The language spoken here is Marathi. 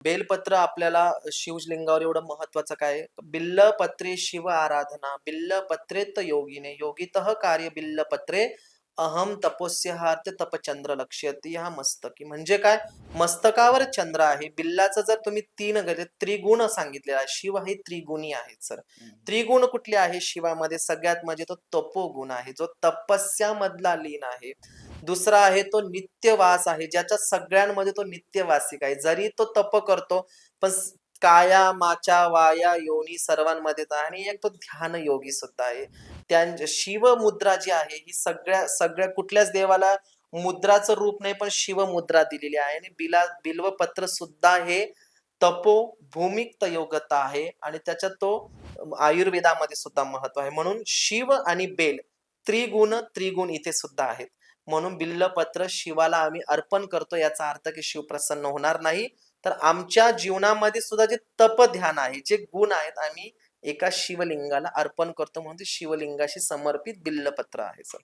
बेलपत्र आपल्याला शिवलिंगावर एवढं महत्वाचं काय आहे? बिल्लपत्रे शिव आराधना बिल्लपत्रेत योगिने योगित कार्य बिल्लपत्रे अहम तपोस्यहार्थ तपचंद्र लक्ष्यती हा मस्तकी. म्हणजे काय? मस्तकावर चंद्र आहे. बिल्लाचं जर तुम्ही तीन त्रिगुण सांगितलेला आहे शिव हे त्रिगुणी आहेत सर त्रिगुण कुठले आहे? शिवामध्ये सगळ्यात म्हणजे तो तपोगुण आहे जो तपस्यामधला लीन आहे. दुसरा आहे तो नित्यवास आहे ज्याच्या सगळ्यांमध्ये तो नित्यवासिक आहे. जरी तो तप करतो पण काया माचा वाया योनी सर्वांमध्ये आहे. आणि एक तो ध्यान योगी सुद्धा आहे. त्या शिव मुद्रा जी आहे ही सगळ्या सगळ्या कुठल्याच देवाला मुद्राचं रूप नाही पण शिव मुद्रा दिलेली आहे. आणि बिला बिल्वपत्र सुद्धा हे तपो भूमिक्त योगता आहे. आणि त्याच्यात तो आयुर्वेदामध्ये सुद्धा महत्त्व आहे. म्हणून शिव आणि बेल त्रिगुण त्रिगुण इथे सुद्धा आहेत. म्हणून बिल्लपत्र शिवाला आम्ही अर्पण करतो. याचा अर्थ की शिव प्रसन्न होणार नाही. तर आमच्या जीवनामध्ये सुद्धा जे तप ध्यान आहे जे गुण आहेत आम्ही एका शिवलिंगाला अर्पण करतो म्हणून शिवलिंगाशी समर्पित बिल्लपत्र आहे सर.